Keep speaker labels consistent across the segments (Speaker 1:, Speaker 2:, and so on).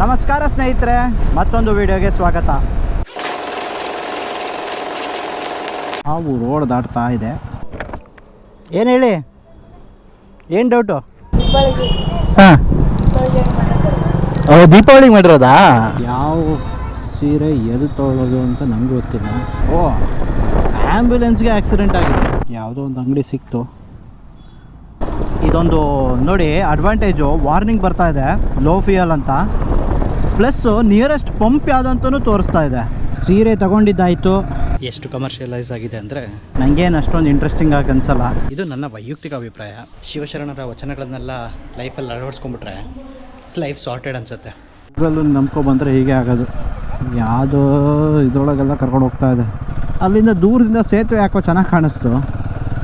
Speaker 1: ನಮಸ್ಕಾರ ಸ್ನೇಹಿತರೆ ಮತ್ತೊಂದು ವಿಡಿಯೋಗೆ ಸ್ವಾಗತ. ಹಾವು ರೋಡ್ ದಾಟ್ತಾ ಇದೆ. ಏನು ಹೇಳಿ? ಏನು ಡೌಟು ಹಾಂ. ದೀಪಾವಳಿ ದೀಪಾವಳಿಗೆ ಮಾಡಿರೋದಾ? ಯಾವ ಸೀರೆ ಎಲ್ಲಿ ತೊಗೊಳೋದು ಅಂತ ನಂಗೆ ಗೊತ್ತಿಲ್ಲ. ಓ ಆ್ಯಂಬುಲೆನ್ಸ್ಗೆ ಆಕ್ಸಿಡೆಂಟ್ ಆಗಿದೆ. ಯಾವುದೋ ಒಂದು ಅಂಗಡಿ ಸಿಕ್ತು. ಇದೊಂದು ನೋಡಿ ಅಡ್ವಾಂಟೇಜು ವಾರ್ನಿಂಗ್ ಬರ್ತಾ ಇದೆ ಲೋ ಫಿಯಲ್ ಅಂತ. ಪ್ಲಸ್ಸು ನಿಯರೆಸ್ಟ್ ಪಂಪ್ ಯಾವುದಂತೂ ತೋರಿಸ್ತಾ ಇದೆ. ಸೀರೆ ತಗೊಂಡಿದ್ದಾಯಿತು. ಎಷ್ಟು ಕಮರ್ಷಿಯಲೈಸ್ ಆಗಿದೆ ಅಂದರೆ? ನನಗೇನು ಅಷ್ಟೊಂದು ಇಂಟ್ರೆಸ್ಟಿಂಗ್ ಆಗಿ ಅನ್ಸಲ್ಲ. ಇದು ನನ್ನ ವೈಯಕ್ತಿಕ ಅಭಿಪ್ರಾಯ. ಶಿವಶರಣರ ವಚನಗಳನ್ನೆಲ್ಲ ಲೈಫಲ್ಲಿ ಅಳವಡಿಸ್ಕೊಂಡ್ಬಿಟ್ರೆ ಲೈಫ್ ಸಾರ್ಟೆಡ್ ಅನ್ಸುತ್ತೆ. ನಂಬ್ಕೊ ನಂಬ್ಕೊಬಂದರೆ ಹೀಗೆ ಆಗೋದು. ಯಾವುದೋ ಇದ್ರೊಳಗೆಲ್ಲ ಕರ್ಕೊಂಡು ಹೋಗ್ತಾ ಇದೆ. ಅಲ್ಲಿಂದ ದೂರದಿಂದ ಸೇತುವೆ ಯಾಕೋ ಚೆನ್ನಾಗಿ ಕಾಣಿಸ್ತು.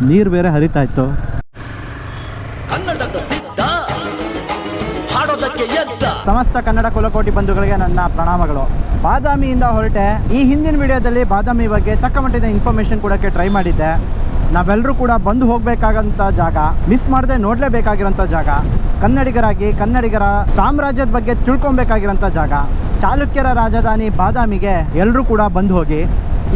Speaker 1: ನೀರು ಬೇರೆ ಹರಿತಾ ಇತ್ತು.
Speaker 2: ಕನ್ನಡದ ಸಿದ್ಧ. ಹಾಡೋದಕ್ಕೆ ಎದ್ದ.
Speaker 1: ಸಮಸ್ತ ಕನ್ನಡ ಕುಲಕೋಟಿ ಬಂಧುಗಳಿಗೆ ನನ್ನ ಪ್ರಣಾಮಗಳು. ಬಾದಾಮಿಯಿಂದ ಹೊರಟೆ, ಈ ಹಿಂದಿನ ವಿಡಿಯೋದಲ್ಲಿ ಬಾದಾಮಿ ಬಗ್ಗೆ ತಕ್ಕ ಮಟ್ಟಿನ ಇನ್ಫಾರ್ಮೇಷನ್ ಕೊಡೋಕ್ಕೆ ಟ್ರೈ ಮಾಡಿದ್ದೆ. ನಾವೆಲ್ಲರೂ ಕೂಡ ಬಂದು ಹೋಗಬೇಕಾಗಂಥ ಜಾಗ ಮಿಸ್ ಮಾಡದೆ ನೋಡಲೇಬೇಕಾಗಿರೋಂಥ ಜಾಗ, ಕನ್ನಡಿಗರಾಗಿ ಕನ್ನಡಿಗರ ಸಾಮ್ರಾಜ್ಯದ ಬಗ್ಗೆ ತಿಳ್ಕೊಬೇಕಾಗಿರೋಂಥ ಜಾಗ. ಚಾಲುಕ್ಯರ ರಾಜಧಾನಿ ಬಾದಾಮಿಗೆ ಎಲ್ಲರೂ ಕೂಡ ಬಂದು ಹೋಗಿ,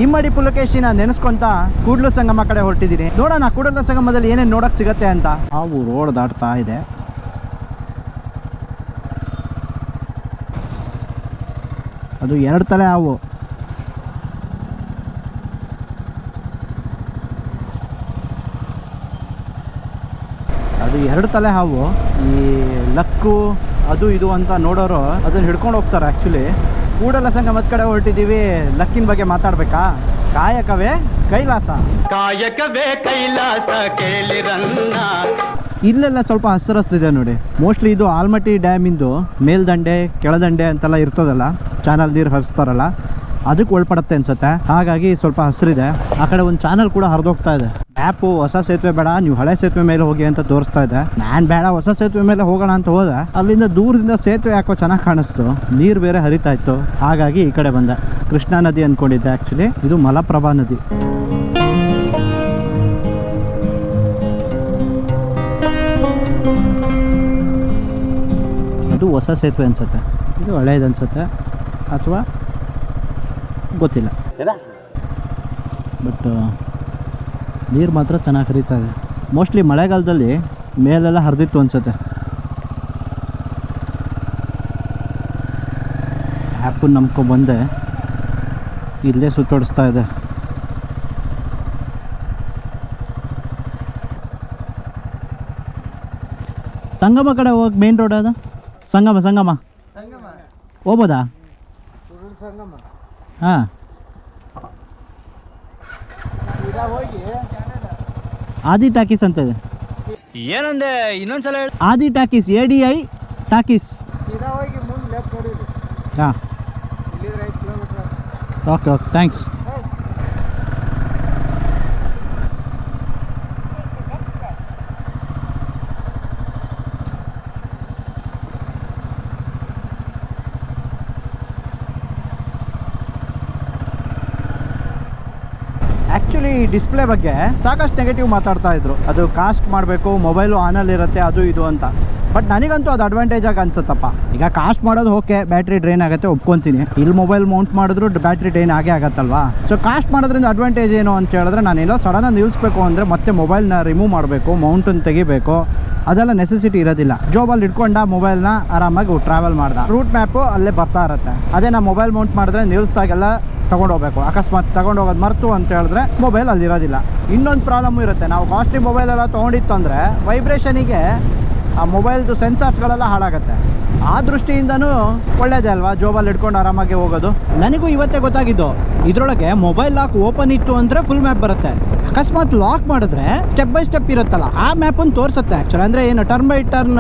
Speaker 1: ಇಮ್ಮಡಿ ಪುಲಕೇಶಿನ ನೆನೆಸ್ಕೊಂತ ಕೂಡ್ಲು ಸಂಗಮ ಕಡೆ ಹೊರಟಿದ್ದೀನಿ. ನೋಡೋಣ, ಕೂಡಲ ಸಂಗಮದಲ್ಲಿ ಏನೇನು ನೋಡಕ್ಕೆ ಸಿಗತ್ತೆ ಅಂತ. ಹಾವು ರೋಡ್ ದಾಟ್ತಾ ಇದೆ. ಅದು ಎರಡು ತಲೆ ಹಾವು. ಅದು ಎರಡು ತಲೆ ಹಾವು. ಈ ಲಕ್ಕು, ಅದು ಇದು ಅಂತ ನೋಡೋರು ಅದನ್ನ ಹಿಡ್ಕೊಂಡು ಹೋಗ್ತಾರೆ ಆ್ಯಕ್ಚುಲಿ ಕೂಡಲ ಮತ್ ಕಡೆ ಹೊರಟಿದ್ದೀವಿ. ಲಕ್ಕಿನ ಬಗ್ಗೆ ಮಾತಾಡ್ಬೇಕಾ? ಕಾಯಕವೇ ಕೈಲಾಸ.
Speaker 2: ಕಾಯಕವೇ ಕೈಲಾಸ ಕೇಳಿರನ್ನ.
Speaker 1: ಇಲ್ಲೆಲ್ಲ ಸ್ವಲ್ಪ ಹಸಿರು ಹಸಿರಿದೆ ನೋಡಿ. ಮೋಸ್ಟ್ಲಿ ಇದು ಆಲ್ಮಟ್ಟಿ ಡ್ಯಾಮಿಂದು ಮೇಲ್ದಂಡೆ, ಕೆಳದಂಡೆ ಅಂತೆಲ್ಲ ಇರ್ತದಲ್ಲ ಚಾನಲ್ ನೀರು ಹರಿಸ್ತಾರಲ್ಲ, ಅದಕ್ಕೆ ಒಳಪಡುತ್ತೆ ಅನ್ಸುತ್ತೆ. ಹಾಗಾಗಿ ಸ್ವಲ್ಪ ಹಸಿರಿದೆ. ಆ ಕಡೆ ಒಂದು ಚಾನಲ್ ಕೂಡ ಹರಿದೋಗ್ತಾ ಇದೆ. ಮ್ಯಾಪು ಹೊಸ ಸೇತುವೆ ಬೇಡ, ನೀವು ಹಳೆ ಸೇತುವೆ ಮೇಲೆ ಹೋಗಿ ಅಂತ ತೋರಿಸ್ತಾ ಇದೆ. ನಾನು ಬೇಡ, ಹೊಸ ಸೇತುವೆ ಮೇಲೆ ಹೋಗೋಣ ಅಂತ ಹೋದೆ. ಅಲ್ಲಿಂದ ದೂರದಿಂದ ಸೇತುವೆ ಯಾಕೋ ಚೆನ್ನಾಗಿ ಕಾಣಿಸ್ತು. ನೀರು ಬೇರೆ ಹರಿತಾ ಇತ್ತು. ಹಾಗಾಗಿ ಈ ಕಡೆ ಬಂದೆ. ಕೃಷ್ಣಾ ನದಿ ಅಂದ್ಕೊಂಡಿದ್ದೆ ಆ್ಯಕ್ಚುಲಿ ಇದು ಮಲಪ್ರಭಾ ನದಿ. ಹೊಸ ಸೇತುವೆ ಅನ್ಸುತ್ತೆ. ಇದು ಹಳೇದು ಅನ್ಸುತ್ತೆ. ಅಥವಾ ಗೊತ್ತಿಲ್ಲ. ಬಟ್ ನೀರು ಮಾತ್ರ ಚೆನ್ನಾಗಿ ಹರಿತಾ ಇದೆ. ಮೋಸ್ಟ್ಲಿ ಮಳೆಗಾಲದಲ್ಲಿ ಮೇಲೆಲ್ಲ ಹರಿದಿತ್ತು ಅನ್ಸುತ್ತೆ. ಆ್ಯಪನ್ನು ನಂಬ್ಕೊಂಬಂದೆ ಇಲ್ಲೇ ಸುತ್ತೋಡಿಸ್ತಾ ಇದೆ. ಸಂಗಮ ಕಡೆ ಹೋಗಿ ಮೇನ್ ರೋಡ್ ಅದು ಸಂಗಮ ಸಂಗಮ. ಹೋಗ್ಬೋದಾ? ಹಾಂ. ಆದಿ ಟಾಕೀಸ್ ಅಂತ ಇದೆ
Speaker 2: ಏನಂದೆ? ಇನ್ನೊಂದ್ಸಲ
Speaker 1: Aadi talkies A D I talkies. ಹಾಂ. Okay okay. Thanks. Actually display ಬಗ್ಗೆ ಸಾಕಷ್ಟು ನೆಗೆಟಿವ್ ಮಾತಾಡ್ತಾ ಇದ್ರು. ಅದು ಕಾಸ್ಟ್ ಮಾಡಬೇಕು ಮೊಬೈಲು ಆನಲ್ಲಿ ಇರುತ್ತೆ ಅದು ಇದು ಅಂತ. ಬಟ್ ನನಗಂತೂ ಅದು ಅಡ್ವಾಂಟೇಜ್ ಆಗಿ ಅನ್ಸುತ್ತಪ್ಪ. ಈಗ ಕಾಸ್ಟ್ ಮಾಡೋದು ಓಕೆ ಬ್ಯಾಟ್ರಿ ಡ್ರೈನ್ ಆಗುತ್ತೆ, ಒಪ್ಕೊಂತೀನಿ. ಇಲ್ಲಿ ಮೊಬೈಲ್ ಮೌಂಟ್ ಮಾಡಿದ್ರು ಬ್ಯಾಟ್ರಿ ಡ್ರೈನ್ ಆಗೇ ಆಗತ್ತಲ್ವಾ? ಸೊ ಕಾಸ್ಟ್ ಮಾಡೋದ್ರಿಂದ ಅಡ್ವಾಂಟೇಜ್ ಏನು ಅಂತ ಹೇಳಿದ್ರೆ ಸಡನ್ ಸಡನ್ನಾಗಿ ನಿಲ್ಲಿಸ್ಬೇಕು ಅಂದರೆ ಮತ್ತೆ ಮೊಬೈಲ್ನ ರಿಮೂವ್ ಮಾಡಬೇಕು ಮೌಂಟನ್ನು ತೆಗಿಬೇಕು. ಅದೆಲ್ಲ ನೆಸೆಸಿಟಿ ಇರೋದಿಲ್ಲ. ಜೋಬಲ್ಲಿ ಇಟ್ಕೊಂಡ ಮೊಬೈಲ್ನ ಆರಾಮಾಗಿ ಟ್ರಾವೆಲ್ ಮಾಡ್ದ. ರೂಟ್ ಮ್ಯಾಪು ಅಲ್ಲೇ ಬರ್ತಾ ಇರುತ್ತೆ. ಅದೇ ನಾ ಮೊಬೈಲ್ ಮೌಂಟ್ ಮಾಡಿದ್ರೆ ನಿಲ್ಸ್ದಾಗೆಲ್ಲ ತಗೊಂಡು ಹೋಗ್ಬೇಕು. ಅಕಸ್ಮಾತ್ ತಗೊಂಡು ಹೋಗೋದು ಮರ್ತು ಅಂತ ಹೇಳಿದ್ರೆ ಮೊಬೈಲ್ ಅಲ್ಲಿ ಇರೋದಿಲ್ಲ ಇನ್ನೊಂದು ಪ್ರಾಬ್ಲಮ್ ಇರುತ್ತೆ. ನಾವು ಕಾಸ್ಟ್ಲಿ ಮೊಬೈಲ್ ಎಲ್ಲ ತೊಗೊಂಡಿತ್ತು ಅಂದರೆ ವೈಬ್ರೇಷನಿಗೆ ಆ ಮೊಬೈಲ್ದು ಸೆನ್ಸಾರ್ಸ್ಗಳೆಲ್ಲ ಹಾಳಾಗುತ್ತೆ. ಆ ದೃಷ್ಟಿಯಿಂದನೂ ಒಳ್ಳೇದೇ ಅಲ್ವಾ? ಜೋಬಲ್ಲಿ ಇಟ್ಕೊಂಡು ಆರಾಮಾಗಿ ಹೋಗೋದು. ನನಗೂ ಇವತ್ತೇ ಗೊತ್ತಾಗಿದ್ದು, ಇದರೊಳಗೆ ಮೊಬೈಲ್ ಲಾಕ್ ಓಪನ್ ಇತ್ತು ಅಂದರೆ ಫುಲ್ ಮ್ಯಾಪ್ ಬರುತ್ತೆ. ಅಕಸ್ಮಾತ್ ಲಾಕ್ ಮಾಡಿದ್ರೆ ಸ್ಟೆಪ್ ಬೈ ಸ್ಟೆಪ್ ಇರುತ್ತಲ್ಲ, ಆ ಮ್ಯಾಪನ್ನು ತೋರಿಸುತ್ತೆ. ಆ್ಯಕ್ಚುಲಿ ಅಂದರೆ ಏನು ಟರ್ನ್ ಬೈ ಟರ್ನ್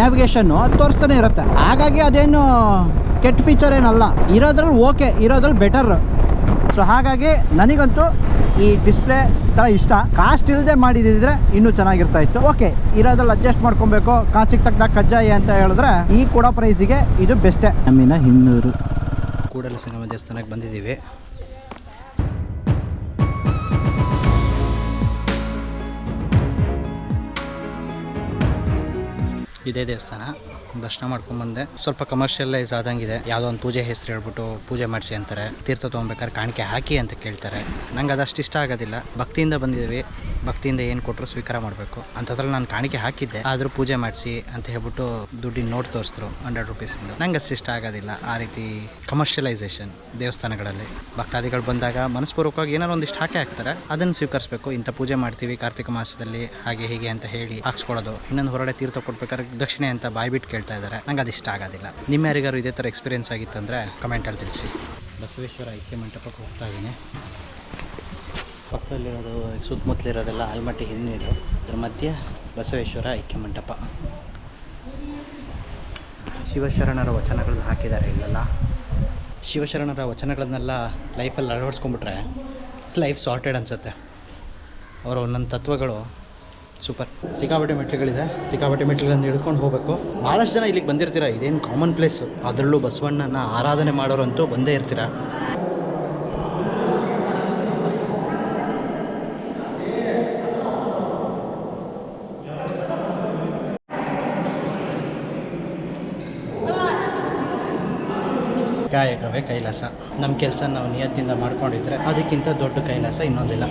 Speaker 1: ನ್ಯಾವಿಗೇಷನ್ನು ಅದು ತೋರಿಸ್ತಾನೆ ಇರುತ್ತೆ. ಹಾಗಾಗಿ ಅದೇನು ಕೆಟ್ಟ ಫೀಚರ್ ಏನಲ್ಲ. ಇರೋದ್ರಲ್ಲಿ ಓಕೆ ಇರೋದ್ರಲ್ಲಿ ಬೆಟರ್ ಸೊ ಹಾಗಾಗಿ ನನಗಂತೂ ಈ ಡಿಸ್ಪ್ಲೇ ಥರ ಇಷ್ಟ. ಕಾಸ್ಟ್ ಇಲ್ಲದೆ ಮಾಡಿದಿದ್ರೆ ಇನ್ನೂ ಚೆನ್ನಾಗಿರ್ತಾ ಇತ್ತು. ಓಕೆ ಇರೋದ್ರಲ್ಲಿ ಅಡ್ಜಸ್ಟ್ ಮಾಡ್ಕೊಬೇಕು. ಕಾಸಿಗೆ ತಕ್ಕ ಕಜ್ಜಾಯ ಅಂತ ಹೇಳಿದ್ರೆ ಈ ಕೂಡ ಪ್ರೈಸಿಗೆ ಇದು ಬೆಸ್ಟೇ ನಮ್ಮಿನ ಇನ್ನೂರು. ಕೂಡಲ ಸಿನಿಮಾ ದೇವಸ್ಥಾನಕ್ಕೆ ಬಂದಿದ್ದೀವಿ. ಇದೇ ದೇವಸ್ಥಾನ.
Speaker 3: ದರ್ಶನ ಮಾಡ್ಕೊಂಬಂದೆ ಸ್ವಲ್ಪ ಕಮರ್ಷಿಯಲೈಸ್ ಆದಂಗಿದೆ. ಯಾವುದೋ ಒಂದು ಪೂಜೆ ಹೆಸರು ಹೇಳ್ಬಿಟ್ಟು ಪೂಜೆ ಮಾಡಿಸಿ ಅಂತಾರೆ. ತೀರ್ಥ ತೊಗೊಬೇಕಾದ್ರೆ ಕಾಣಿಕೆ ಹಾಕಿ ಅಂತ ಕೇಳ್ತಾರೆ. ನಂಗೆ ಅದಷ್ಟು ಇಷ್ಟ ಆಗೋದಿಲ್ಲ. ಭಕ್ತಿಯಿಂದ ಬಂದಿದ್ದೀವಿ ಭಕ್ತಿಯಿಂದ ಏನು ಕೊಟ್ಟರು ಸ್ವೀಕಾರ ಮಾಡಬೇಕು. ಅಂಥದ್ರಲ್ಲಿ ನಾನು ಕಾಣಿಕೆ ಹಾಕಿದ್ದೆ. ಆದರೂ ಪೂಜೆ ಮಾಡಿಸಿ ಅಂತ ಹೇಳ್ಬಿಟ್ಟು ದುಡ್ಡಿನ ನೋಟ್ ತೋರಿಸಿದ್ರು ಹಂಡ್ರೆಡ್ ರುಪೀಸಿಂದ ನಂಗೆ ಅಷ್ಟು ಇಷ್ಟ ಆಗೋದಿಲ್ಲ ಆ ರೀತಿ ಕಮರ್ಷಿಯಲೈಸೇಷನ್ ದೇವಸ್ಥಾನಗಳಲ್ಲಿ. ಭಕ್ತಾದಿಗಳು ಬಂದಾಗ ಮನಸ್ಪೂರ್ವಕವಾಗಿ ಏನಾರು ಒಂದಿಷ್ಟು ಹಾಕಿ ಹಾಕ್ತಾರೆ. ಅದನ್ನು ಸ್ವೀಕರಿಸಬೇಕು. ಇಂಥ ಪೂಜೆ ಮಾಡ್ತೀವಿ ಕಾರ್ತಿಕ ಮಾಸದಲ್ಲಿ ಹಾಗೆ ಹೀಗೆ ಅಂತ ಹೇಳಿ ಹಾಕ್ಸ್ಕೊಳ್ಳೋದು. ಇನ್ನೊಂದು ಹೊರಗಡೆ ತೀರ್ಥ ಕೊಡ್ಬೇಕಾದ್ರೆ ದಕ್ಷಿಣೆ ಅಂತ ಬಾಯ್ಬಿಟ್ಟು ಕೇಳ್ತಾ ಇದ್ದಾರೆ ನಂಗೆ ಇಷ್ಟ ಆಗೋದಿಲ್ಲ. ನಿಮ್ಮ ಯಾರಿಗಾರು ಇದೇ ಥರ ಎಕ್ಸ್ಪೀರಿಯನ್ಸ್ ಆಗಿತ್ತಂದರೆ ಕಮೆಂಟಲ್ಲಿ ತಿಳಿಸಿ. ಬಸವೇಶ್ವರ ಐಕ್ಯ ಮಂಟಪಕ್ಕೆ ಹೋಗ್ತಾ ಇದ್ದೀನಿ. ಪಕ್ಕದಲ್ಲಿರೋದು ಸುತ್ತಮುತ್ತಲಿರೋದೆಲ್ಲ ಆಲ್ಮಟ್ಟಿ ಹಿನ್ನೀರು. ಅದ್ರ ಮಧ್ಯೆ ಬಸವೇಶ್ವರ ಐಕ್ಯ ಮಂಟಪ ಶಿವಶರಣರ ವಚನಗಳನ್ನ ಹಾಕಿದ್ದಾರೆ ಇಲ್ಲೆಲ್ಲ. ಶಿವಶರಣರ ವಚನಗಳನ್ನೆಲ್ಲ ಲೈಫಲ್ಲಿ ಅಳವಡಿಸ್ಕೊಂಬಿಟ್ರೆ ಲೈಫ್ ಸಾರ್ಟೆಡ್ ಅನಿಸುತ್ತೆ. ಅವರ ಒಂದೊಂದು ತತ್ವಗಳು ಸೂಪರ್ ಸಿಕ್ಕಾಪಟ್ಟೆ ಮೆಟ್ಲುಗಳಿದೆ ಸಿಕ್ಕಾಪಟ್ಟೆ ಮೆಟ್ಲುಗಳನ್ನು ಹಿಡ್ಕೊಂಡು ಹೋಗಬೇಕು. ಭಾಳಷ್ಟು ಜನ ಇಲ್ಲಿಗೆ ಬಂದಿರ್ತೀರ? ಇದೇನು ಕಾಮನ್ ಪ್ಲೇಸು ಅದರಲ್ಲೂ ಬಸವಣ್ಣನ ಆರಾಧನೆ ಮಾಡೋರಂತೂ ಬಂದೇ ಇರ್ತೀರ? ಕಾಯಕವೇ ಕೈಲಾಸ. ನಮ್ಮ ಕೆಲಸ ನಾವು ನಿಯತ್ತಿಂದ ಮಾಡ್ಕೊಂಡಿದ್ರೆ ಅದಕ್ಕಿಂತ ದೊಡ್ಡ ಕೈಲಾಸ ಇನ್ನೊಂದಿಲ್ಲ.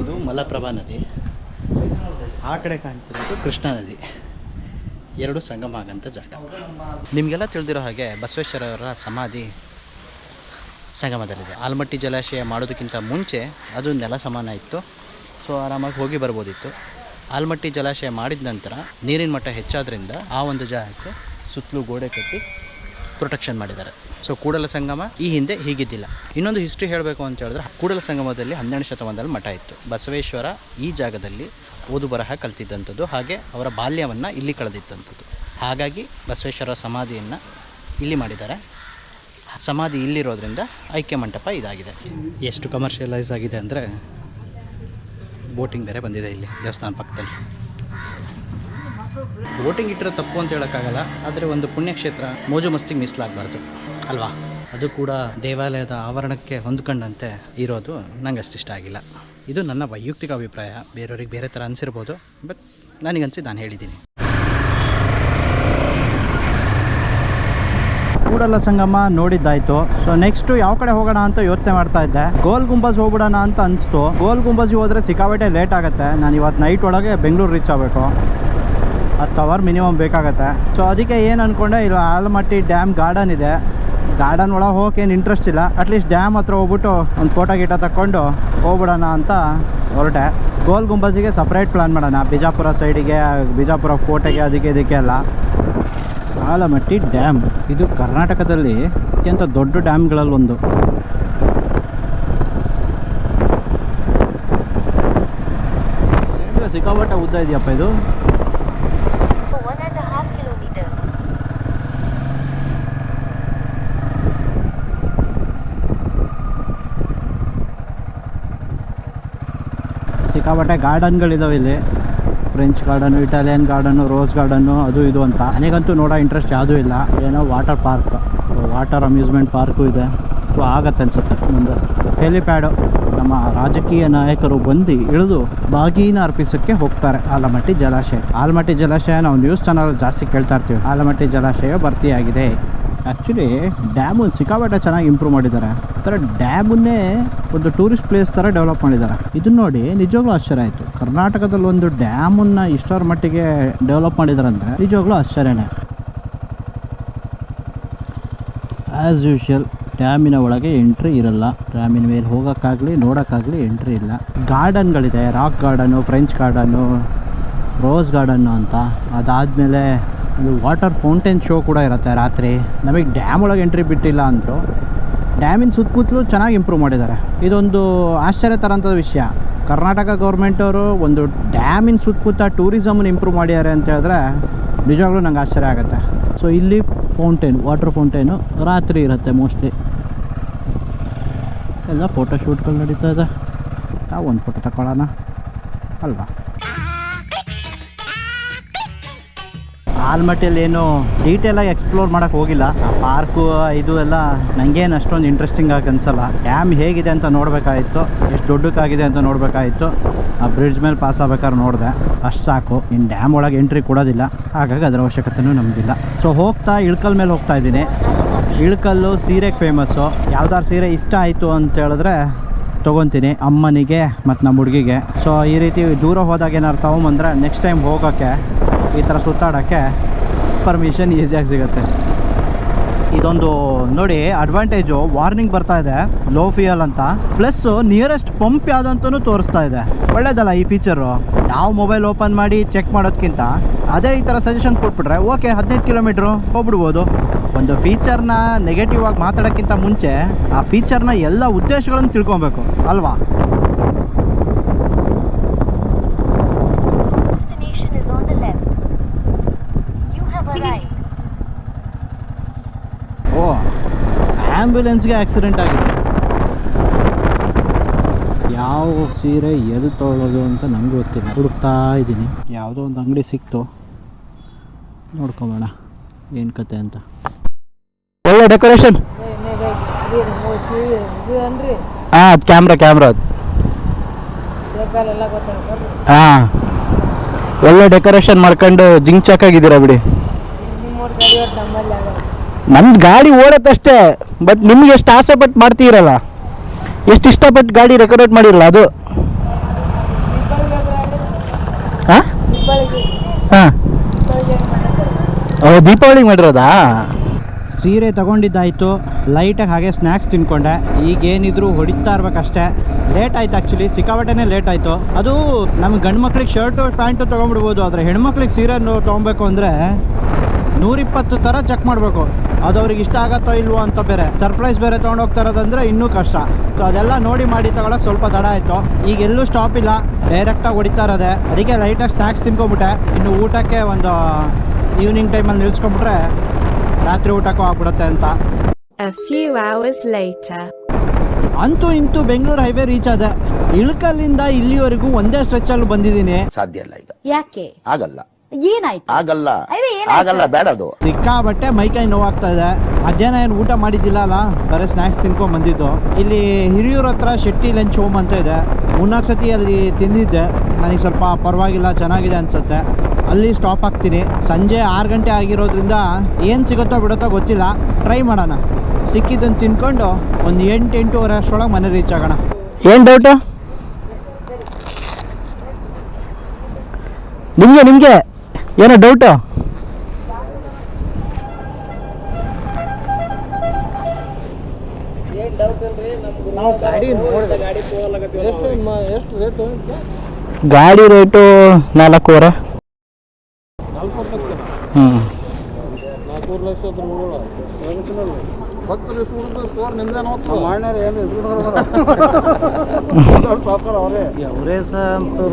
Speaker 3: ಇದು ಮಲಪ್ರಭಾ ನದಿ. ಆ ಕಡೆ ಕಾಣ್ತಿರೋದು ಕೃಷ್ಣಾ ನದಿ. ಎರಡು ಸಂಗಮ ಆಗಂಥ ಜಾಗ. ನಿಮಗೆಲ್ಲ ತಿಳಿದಿರೋ ಹಾಗೆ ಬಸವೇಶ್ವರವರ ಸಮಾಧಿ ಸಂಗಮದಲ್ಲಿದೆ. ಆಲ್ಮಟ್ಟಿ ಜಲಾಶಯ ಮಾಡೋದಕ್ಕಿಂತ ಮುಂಚೆ ಅದು ನೆಲ ಸಮಾನ ಇತ್ತು. ಸೊ ಆರಾಮಾಗಿ ಹೋಗಿ ಬರ್ಬೋದಿತ್ತು. ಆಲ್ಮಟ್ಟಿ ಜಲಾಶಯ ಮಾಡಿದ ನಂತರ ನೀರಿನ ಮಟ್ಟ ಹೆಚ್ಚಾದ್ರಿಂದ ಆ ಒಂದು ಜಾಗಕ್ಕೆ ಸುತ್ತಲೂ ಗೋಡೆ ಕಟ್ಟಿ ಪ್ರೊಟೆಕ್ಷನ್ ಮಾಡಿದ್ದಾರೆ. ಸೊ ಕೂಡಲ ಸಂಗಮ ಈ ಹಿಂದೆ ಹೀಗಿದ್ದಿಲ್ಲ. ಇನ್ನೊಂದು ಹಿಸ್ಟ್ರಿ ಹೇಳಬೇಕು ಅಂತ ಹೇಳಿದ್ರೆ, ಕೂಡಲ ಸಂಗಮದಲ್ಲಿ ಹನ್ನೆರಡು ಶತಮಾನದಲ್ಲಿ ಮಠ ಇತ್ತು. ಬಸವೇಶ್ವರ ಈ ಜಾಗದಲ್ಲಿ ಓದು ಬರಹ ಕಲ್ತಿದ್ದಂಥದ್ದು, ಹಾಗೆ ಅವರ ಬಾಲ್ಯವನ್ನು ಇಲ್ಲಿ ಕಳೆದಿದ್ದಂಥದ್ದು. ಹಾಗಾಗಿ ಬಸವೇಶ್ವರ ಸಮಾಧಿಯನ್ನು ಇಲ್ಲಿ ಮಾಡಿದ್ದಾರೆ. ಸಮಾಧಿ ಇಲ್ಲಿರೋದ್ರಿಂದ ಐಕ್ಯ ಮಂಟಪ ಇದಾಗಿದೆ. ಎಷ್ಟು ಕಮರ್ಷಿಯಲೈಸ್ ಆಗಿದೆ ಅಂದರೆ ಬೋಟಿಂಗ್ ಬೇರೆ ಬಂದಿದೆ ಇಲ್ಲಿ ದೇವಸ್ಥಾನ ಪಕ್ಕದಲ್ಲಿ. ಬೋಟಿಂಗ್ ಇಟ್ಟರೆ ತಪ್ಪು ಅಂತ ಹೇಳೋಕ್ಕಾಗಲ್ಲ, ಆದರೆ ಒಂದು ಪುಣ್ಯಕ್ಷೇತ್ರ ಮೋಜು ಮಸ್ತಿಗೆ ಮೀಸಲಾಗಬಾರ್ದು. ಅಲ್ವಾ? ಅದು ಕೂಡ ದೇವಾಲಯದ ಆವರಣಕ್ಕೆ ಹೊಂದ್ಕೊಂಡಂತೆ ಇರೋದು ನಂಗೆ ಅಷ್ಟಿಷ್ಟ ಆಗಿಲ್ಲ. ಇದು ನನ್ನ ವೈಯಕ್ತಿಕ ಅಭಿಪ್ರಾಯ. ಬೇರೆಯವ್ರಿಗೆ ಬೇರೆ ಥರ ಅನಿಸಿರ್ಬೋದು, ಬಟ್ ನನಗನ್ಸಿ ನಾನು ಹೇಳಿದ್ದೀನಿ.
Speaker 1: ಕೂಡಲ ಸಂಗಮ ನೋಡಿದ್ದಾಯ್ತು. ಸೊ ನೆಕ್ಸ್ಟ್ ಯಾವ ಕಡೆ ಹೋಗೋಣ ಅಂತ ಯೋಚನೆ ಮಾಡ್ತಾ ಇದ್ದೆ. ಗೋಲ್ ಗುಂಬಜ್ ಹೋಗ್ಬಿಡೋಣ ಅಂತ ಅನಿಸ್ತು. ಗೋಲ್ ಗುಂಬಜ್ ಹೋದ್ರೆ ಸಿಕ್ಕಾಬೇಟೆ ಲೇಟ್ ಆಗುತ್ತೆ. ನಾನು ಇವತ್ತು ನೈಟ್ ಒಳಗೆ ಬೆಂಗಳೂರು ರೀಚ್ ಆಗಬೇಕು. ಹತ್ತು ಅವರ್ ಮಿನಿಮಮ್ ಬೇಕಾಗತ್ತೆ. ಸೊ ಅದಕ್ಕೆ ಏನು ಅಂದ್ಕೊಂಡೆ ಇಲ್ಲಿ ಆಲಮಟ್ಟಿ ಡ್ಯಾಮ್ ಗಾರ್ಡನ್ ಇದೆ. ಗಾರ್ಡನ್ ಒಳಗೆ ಹೋಗಕ್ಕೆ ಏನು ಇಂಟ್ರೆಸ್ಟ್ ಇಲ್ಲ ಅಟ್ಲೀಸ್ಟ್ ಡ್ಯಾಮ್ ಹತ್ರ ಹೋಗ್ಬಿಟ್ಟು ಒಂದು ಫೋಟೋ ಗೀಟ ತಗೊಂಡು ಹೋಗ್ಬಿಡೋಣ ಅಂತ ಹೊರಟೆ. ಗೋಲ್ ಗುಂಬಜಿಗೆ ಸಪ್ರೇಟ್ ಪ್ಲ್ಯಾನ್ ಮಾಡೋಣ. ಬಿಜಾಪುರ ಸೈಡಿಗೆ ಬಿಜಾಪುರ ಕೋಟೆಗೆ ಅದಕ್ಕೆ ಇದಕ್ಕೆ ಎಲ್ಲ. ಆಲಮಟ್ಟಿ ಡ್ಯಾಮ್ ಇದು ಕರ್ನಾಟಕದಲ್ಲಿ ಅತ್ಯಂತ ದೊಡ್ಡ ಡ್ಯಾಮ್ಗಳಲ್ಲಿ ಒಂದು. ಸಿಕ್ಕಾಪಟ್ಟೆ ಉದ್ದ ಇದೆಯಪ್ಪ ಇದು? ಸಿಕ್ಕಾಪಟ್ಟೆ ಗಾರ್ಡನ್ಗಳಿದಾವೆ ಇಲ್ಲಿ. French garden, Italian garden, rose garden ಅದು ಇದು ಅಂತ. ನನಗಂತೂ ನೋಡೋ ಇಂಟ್ರೆಸ್ಟ್ ಯಾವುದೂ ಇಲ್ಲ. ಏನೋ water park, water amusement park ಇದೆ. ಸೊ ಆಗತ್ತೆ ಅನ್ಸುತ್ತೆ ಮುಂದೆ. ಹೆಲಿಪ್ಯಾಡು ನಮ್ಮ ರಾಜಕೀಯ ನಾಯಕರು ಬಂದು ಇಳಿದು ಬಾಗಿನ ಅರ್ಪಿಸೋಕ್ಕೆ ಹೋಗ್ತಾರೆ. ಆಲಮಟ್ಟಿ ಜಲಾಶಯ. ಆಲಮಟ್ಟಿ ಜಲಾಶಯ ನಾವು ನ್ಯೂಸ್ ಚಾನಲ್ ಜಾಸ್ತಿ ಕೇಳ್ತಾ ಇರ್ತೀವಿ. ಆಲಮಟ್ಟಿ ಜಲಾಶಯ ಭರ್ತಿಯಾಗಿದೆ. ಆ್ಯಕ್ಚುಲಿ ಡ್ಯಾಮು ಸಿಕ್ಕಾಪಟ್ಟೆ ಚೆನ್ನಾಗಿ ಇಂಪ್ರೂವ್ ಮಾಡಿದ್ದಾರೆ. ಆ ಥರ ಡ್ಯಾಮನ್ನೇ ಒಂದು ಟೂರಿಸ್ಟ್ ಪ್ಲೇಸ್ ಥರ ಡೆವಲಪ್ ಮಾಡಿದ್ದಾರೆ. ಇದನ್ನ ನೋಡಿ ನಿಜವಾಗ್ಲೂ ಆಶ್ಚರ್ಯ ಆಯಿತು. ಕರ್ನಾಟಕದಲ್ಲಿ ಒಂದು ಡ್ಯಾಮನ್ನು ಇಷ್ಟರ ಮಟ್ಟಿಗೆ ಡೆವಲಪ್ ಮಾಡಿದ್ದಾರೆ ಅಂದರೆ ನಿಜವಾಗ್ಲೂ ಆಶ್ಚರ್ಯನೇ. ಆ್ಯಸ್ ಯೂಶುವಲ್ ಡ್ಯಾಮಿನ ಒಳಗೆ ಎಂಟ್ರಿ ಇರಲ್ಲ. ಡ್ಯಾಮಿನ ಮೇಲೆ ಹೋಗೋಕ್ಕಾಗಲಿ, ನೋಡೋಕ್ಕಾಗಲಿ ಎಂಟ್ರಿ ಇಲ್ಲ. ಗಾರ್ಡನ್ಗಳಿದೆ rock garden French garden rose garden ಅಂತ. ಅದಾದಮೇಲೆ ಒಂದು ವಾಟರ್ ಫೌಂಟೇನ್ ಶೋ ಕೂಡ ಇರುತ್ತೆ ರಾತ್ರಿ. ನಮಗೆ ಡ್ಯಾಮ್ ಒಳಗೆ ಎಂಟ್ರಿ ಬಿಟ್ಟಿಲ್ಲ ಅಂದರು. ಡ್ಯಾಮಿನ ಸುತ್ತಮುತ್ತಲೂ ಚೆನ್ನಾಗಿ ಇಂಪ್ರೂವ್ ಮಾಡಿದ್ದಾರೆ. ಇದೊಂದು ಆಶ್ಚರ್ಯ ತರೋಂಥ ವಿಷಯ. ಕರ್ನಾಟಕ ಗೌರ್ಮೆಂಟವರು ಒಂದು ಡ್ಯಾಮಿನ ಸುತ್ತಮುತ್ತ ಟೂರಿಸಮ್ನ ಇಂಪ್ರೂವ್ ಮಾಡ್ಯಾರೆ ಅಂತ ಹೇಳಿದ್ರೆ ನಿಜವಾಗ್ಲೂ ನಂಗೆ ಆಶ್ಚರ್ಯ ಆಗುತ್ತೆ. ಸೊ ಇಲ್ಲಿ ಫೌಂಟೇನ್ ವಾಟರ್ ಫೌಂಟೇನು ರಾತ್ರಿ ಇರುತ್ತೆ ಮೋಸ್ಟ್ಲಿ ಎಲ್ಲ ಫೋಟೋ ಶೂಟ್ಗಳು ನಡೀತಾ ಇದೆ. ನಾವು ಒಂದು ಫೋಟೋ ತಗೊಳ್ಳೋಣ ಅಲ್ವಾ? ಆಲ್ಮಟ್ಟಿಯಲ್ಲಿ ಏನು ಡೀಟೇಲಾಗಿ ಎಕ್ಸ್ಪ್ಲೋರ್ ಮಾಡೋಕ್ಕೆ ಹೋಗಿಲ್ಲ. ಪಾರ್ಕು ಇದು ಎಲ್ಲ ನನಗೇನು ಅಷ್ಟೊಂದು ಇಂಟ್ರೆಸ್ಟಿಂಗ್ ಆಗಿ ಅನ್ಸಲ್ಲ. ಡ್ಯಾಮ್ ಹೇಗಿದೆ ಅಂತ ನೋಡಬೇಕಾಗಿತ್ತು ಎಷ್ಟು ದೊಡ್ಡಕ್ಕಾಗಿದೆ ಅಂತ ನೋಡಬೇಕಾಗಿತ್ತು ಆ ಬ್ರಿಡ್ಜ್ ಮೇಲೆ ಪಾಸ್ ಆಗ್ಬೇಕಾದ್ರೆ ನೋಡಿದೆ. ಅಷ್ಟು ಸಾಕು. ಇನ್ನು ಡ್ಯಾಮ್ ಒಳಗೆ ಎಂಟ್ರಿ ಕೊಡೋದಿಲ್ಲ. ಹಾಗಾಗಿ ಅದರ ಅವಶ್ಯಕತೆಯೂ ನಮಗಿಲ್ಲ ಸೊ ಹೋಗ್ತಾ ಇಳ್ಕಲ್ ಮೇಲೆ ಹೋಗ್ತಾ ಇದ್ದೀನಿ. ಇಳ್ಕಲ್ಲು ಸೀರೆಗೆ ಫೇಮಸ್ಸು ಯಾವ್ದಾರು ಸೀರೆ ಇಷ್ಟ ಆಯಿತು ಅಂತ ಹೇಳಿದ್ರೆ ತೊಗೊತೀನಿ. ಅಮ್ಮನಿಗೆ ಮತ್ತು ನಮ್ಮ ಹುಡುಗಿಗೆ. ಸೊ ಈ ರೀತಿ ದೂರ ಹೋದಾಗ ಏನಾರು ತೊಗೊಂಬಂದ್ರೆ ನೆಕ್ಸ್ಟ್ ಟೈಮ್ ಹೋಗೋಕ್ಕೆ ಈ ಥರ ಸುತ್ತಾಡೋಕ್ಕೆ ಪರ್ಮಿಷನ್ ಈಸಿಯಾಗಿ ಸಿಗುತ್ತೆ. ಇದೊಂದು ನೋಡಿ ಅಡ್ವಾಂಟೇಜು ವಾರ್ನಿಂಗ್ ಬರ್ತಾ ಇದೆ ಲೋ ಫಿಯಲ್ ಅಂತ. ಪ್ಲಸ್ ನಿಯರೆಸ್ಟ್ ಪಂಪ್ ಯಾವುದಂತೂ ತೋರಿಸ್ತಾ ಇದೆ. ಒಳ್ಳೇದಲ್ಲ ಈ ಫೀಚರು ನಾವು ಮೊಬೈಲ್ ಓಪನ್ ಮಾಡಿ ಚೆಕ್ ಮಾಡೋದಕ್ಕಿಂತ ಅದೇ ಈ ಥರ ಸಜೆಷನ್ ಕೊಟ್ಬಿಟ್ರೆ ಓಕೆ ಹದಿನೈದು ಕಿಲೋಮೀಟ್ರು ಹೋಗ್ಬಿಡ್ಬೋದು. ಒಂದು ಫೀಚರ್ನ ನೆಗೆಟಿವ್ ಆಗಿ ಮಾತಾಡೋಕ್ಕಿಂತ ಮುಂಚೆ ಆ ಫೀಚರ್ನ ಎಲ್ಲ ಉದ್ದೇಶಗಳನ್ನು ತಿಳ್ಕೊಬೇಕು, ಅಲ್ವಾ? ಆ್ಯಂಬ್ಯುಲೆನ್ಸ್ಗೆ ಆಕ್ಸಿಡೆಂಟ್ ಆಗಿದೆ. ಯಾವ ಸೀರೆ ಎಲ್ಲಿ ತೊಗೊಳ್ಳೋದು ಅಂತ ನಂಗೆ ಗೊತ್ತಿಲ್ಲ. ಹುಡುಕ್ತಾ ಇದ್ದೀನಿ. ಯಾವುದೋ ಒಂದು ಅಂಗಡಿ ಸಿಕ್ತು. ನೋಡ್ಕೊಂಬೋಣ. ಏನು ಕತೆ ಅಂತ. ಒಳ್ಳೆ ಡೆಕೋರೇಷನ್. ಹಾಂ ಅದು ಕ್ಯಾಮ್ರಾ ಕ್ಯಾಮ್ರಾ ಅದು. ಹಾಂ ಒಳ್ಳೆ ಡೆಕೋರೇಷನ್ ಮಾಡ್ಕೊಂಡು ಜಿಂಕ್ ಚಾಕಾಗಿದ್ದೀರಾ ಬಿಡಿ. ನಮ್ದು ಗಾಡಿ ಓಡತ್ತಷ್ಟೇ ಬಟ್ ನಿಮ್ಗೆ ಎಷ್ಟು ಆಸೆ ಪಟ್ಟು ಮಾಡ್ತೀರಲ್ಲ? ಎಷ್ಟು ಇಷ್ಟಪಟ್ಟು ಗಾಡಿ ಡೆಕೋರೇಟ್ ಮಾಡಿರಲ್ಲ ಅದು? ಹಾಂ? ಹಾಂ. ದೀಪಾವಳಿಗೆ ಮಾಡಿರೋದಾ? ಸೀರೆ ತಗೊಂಡಿದ್ದಾಯಿತು. ಲೈಟಾಗಿ ಹಾಗೆ ಸ್ನ್ಯಾಕ್ಸ್ ತಿನ್ಕೊಂಡೆ. ಈಗೇನಿದ್ರು ಹೊಡಿತಾ ಇರ್ಬೇಕಷ್ಟೇ. ಲೇಟ್ ಆಯ್ತು ಆ್ಯಕ್ಚುಲಿ ಸಿಕ್ಕಾಪಟ್ಟೆನೇ ಲೇಟ್ ಆಯಿತು. ಅದು ನಮ್ಮ ಗಂಡು ಮಕ್ಳಿಗೆ ಶರ್ಟು ಪ್ಯಾಂಟು ತೊಗೊಂಡ್ಬಿಡ್ಬೋದು. ಆದರೆ ಹೆಣ್ಮಕ್ಳಿಗೆ ಸೀರೆ ತೊಗೊಬೇಕು ಅಂದರೆ ನೂರಿಪ್ಪತ್ತು ಥರ ಚೆಕ್ ಮಾಡಬೇಕು. ಅದು ಅವ್ರಿಗೆ ಇಷ್ಟ ಆಗತ್ತೋ ಇಲ್ವೋ ಅಂತ ಬೇರೆ. ಸರ್ಪ್ರೈಸ್ ಬೇರೆ ತೊಗೊಂಡು ಹೋಗ್ತಾ ಇರೋದಂದ್ರೆ ಇನ್ನೂ ಕಷ್ಟ. ಸೊ ಅದೆಲ್ಲ ನೋಡಿ ಮಾಡಿ ತಗೊಳಕ್ಕೆ ಸ್ವಲ್ಪ ತಡ ಆಯಿತು. ಈಗ ಎಲ್ಲೂ ಸ್ಟಾಪ್ ಇಲ್ಲ. ಡೈರೆಕ್ಟಾಗಿ ಹೊಡಿತಾ ಇರೋದೆ. ಅದಕ್ಕೆ ಲೈಟಾಗಿ ಸ್ನ್ಯಾಕ್ಸ್ ತಿನ್ಕೊಬಿಟ್ಟೆ. ಇನ್ನು ಊಟಕ್ಕೆ ಒಂದು ಈವ್ನಿಂಗ್ ಟೈಮಲ್ಲಿ ನಿಲ್ಸ್ಕೊಂಬಿಟ್ರೆ ರಾತ್ರಿ ಊಟಕ್ಕೂ ಆಗ್ಬಿಡುತ್ತೆ ಅಂತ.
Speaker 4: A few hours later.
Speaker 1: ಅಂತೂ ಇಂತೂ ಬೆಂಗಳೂರು ಹೈವೇ ರೀಚ್ ಆದೆ. ಇಳ್ಕಲ್ಲಿಂದ ಇಲ್ಲಿವರೆಗೂ ಒಂದೇ ಸ್ಟ್ರೆಚ್ ಅಲ್ಲಿ ಬಂದಿದ್ದೀನಿ.
Speaker 5: ಸಾಧ್ಯ ಇಲ್ಲ ಈಗ.
Speaker 6: ಯಾಕೆ?
Speaker 5: ಆಗಲ್ಲ.
Speaker 6: ಏನಾಯ್ತು?
Speaker 5: ಆಗಲ್ಲ? ಆಗಲ್ಲ ಬೇಡ ಅದು
Speaker 1: ಸಿಕ್ಕಾಬಟ್ಟೆ ಮೈಕೈ ನೋವಾಗ್ತಾ ಇದೆ. ಮಧ್ಯಾಹ್ನ ಏನು ಊಟ ಮಾಡಿದ್ದಿಲ್ಲ ಅಲ್ಲ ಬರೀ ಸ್ನ್ಯಾಕ್ಸ್ ತಿನ್ಕೊಂಡ್ ಬಂದಿದ್ದು. ಇಲ್ಲಿ ಹಿರಿಯೂರ ಹತ್ರ ಶೆಟ್ಟಿ ಲಂಚ್ ಹೋಮ್ ಅಂತ ಇದೆ. ಮೂರ್ನಾಲ್ಕು ಸತಿ ಅಲ್ಲಿ ತಿಂದಿದ್ದೆ. ನನಗೆ ಸ್ವಲ್ಪ ಪರವಾಗಿಲ್ಲ ಚೆನ್ನಾಗಿದೆ ಅನ್ಸುತ್ತೆ. ಅಲ್ಲಿ ಸ್ಟಾಪ್ ಆಗ್ತೀನಿ ಸಂಜೆ ಆರು ಗಂಟೆ ಆಗಿರೋದ್ರಿಂದ ಏನು ಸಿಗುತ್ತೋ ಬಿಡುತ್ತೋ ಗೊತ್ತಿಲ್ಲ. ಟ್ರೈ ಮಾಡೋಣ. ಸಿಕ್ಕಿದ್ದನ್ನು ತಿನ್ಕೊಂಡು ಒಂದು ಎಂಟು ಎಂಟೂವರೆ ಅಷ್ಟರೊಳಗೆ ಮನೆ ರೀಚ್ ಆಗೋಣ. ಏನು ಡೌಟು ನಿಮಗೆ ನಿಮಗೆ? ಏನೋ ಡೌಟು ಗಾಡಿ ರೇಟು? ನಾಲ್ಕೂವರೆ. ಹ್ಞೂ
Speaker 3: ಎವರೇಜ್ ಅಂತೂ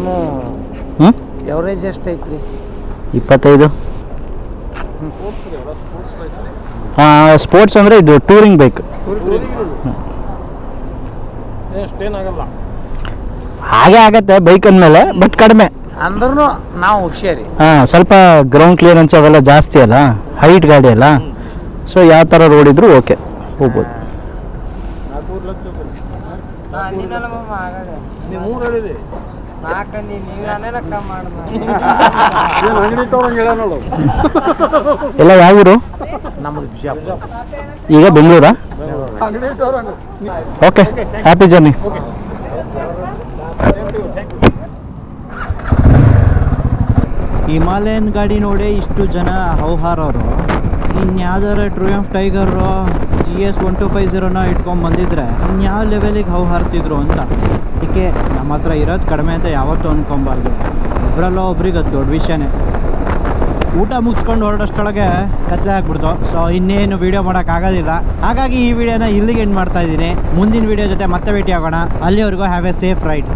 Speaker 1: ಹ್ಞೂ
Speaker 3: ಎವರೇಜ್ ಎಷ್ಟೈತ್ರಿ
Speaker 1: ಇಪ್ಪತ್ತೈದು. ಹಾಂ ಸ್ಪೋರ್ಟ್ಸ್ ಅಂದರೆ ಇದು ಟೂರಿಂಗ್ ಬೈಕ್ ಹಾಗೆ ಆಗತ್ತೆ ಬೈಕ್ ಅಂದಮೇಲೆ ಬಟ್ ಕಡಿಮೆ.
Speaker 3: ಅಂದ್ರೂ ನಾವು ಹುಷಾರಿ.
Speaker 1: ಹಾಂ ಸ್ವಲ್ಪ ಗ್ರೌಂಡ್ ಕ್ಲಿಯರೆನ್ಸ್ ಅವೆಲ್ಲ ಜಾಸ್ತಿ ಅಲ್ಲ ಹೈಟ್ ಗಾಡಿ ಅಲ್ಲ. ಸೊ ಯಾವ ಥರ ರೋಡ್ ಇದ್ರೂ ಓಕೆ ಹೋಗ್ಬೋದು. ಎಲ್ಲ ಯಾವ ಊರು ಈಗ ಬೆಂಗಳೂರಾ? ಓಕೆ ಹ್ಯಾಪಿ ಜರ್ನಿ ಹಿಮಾಲಯನ್ ಗಾಡಿ ನೋಡಿ ಇಷ್ಟು ಜನ ಹೌಹಾರವರು. ಇನ್ಯಾವ್ದಾರ Triumph tiger G S one two five ಜೀರೋನ ಇಟ್ಕೊಂಡು ಬಂದಿದ್ರೆ ಇನ್ಯಾವ ಲೆವೆಲಿಗೆ ಹೌ ಹಾರ್ತಿದ್ರು ಅಂತ. ಅದಕ್ಕೆ ನಮ್ಮ ಹತ್ರ ಇರೋದು ಕಡಿಮೆ ಅಂತ ಯಾವತ್ತೂ ಅಂದ್ಕೊಂಬಾರ್ದು ಒಬ್ರಲ್ಲೋ ಒಬ್ರಿಗೆ ಅದು ದೊಡ್ಡ ವಿಷಯನೇ. ಊಟ ಮುಗಿಸ್ಕೊಂಡು ಹೊರಡೋಷ್ಟೊಳಗೆ ಕತ್ಲೆ ಆಗ್ಬಿಡ್ತು. ಸೊ ಇನ್ನೇನು ವೀಡಿಯೋ ಮಾಡೋಕ್ಕಾಗೋದಿಲ್ಲ ಹಾಗಾಗಿ ಈ ವಿಡಿಯೋನ ಇಲ್ಲಿಗೆ ಎಂಡ್ ಮಾಡ್ತಾ ಇದ್ದೀನಿ. ಮುಂದಿನ ವಿಡಿಯೋ ಜೊತೆ ಮತ್ತೆ ಭೇಟಿ ಆಗೋಣ ಅಲ್ಲಿವರೆಗೂ ಹ್ಯಾವ್ ಎ ಸೇಫ್ ರೈಡ್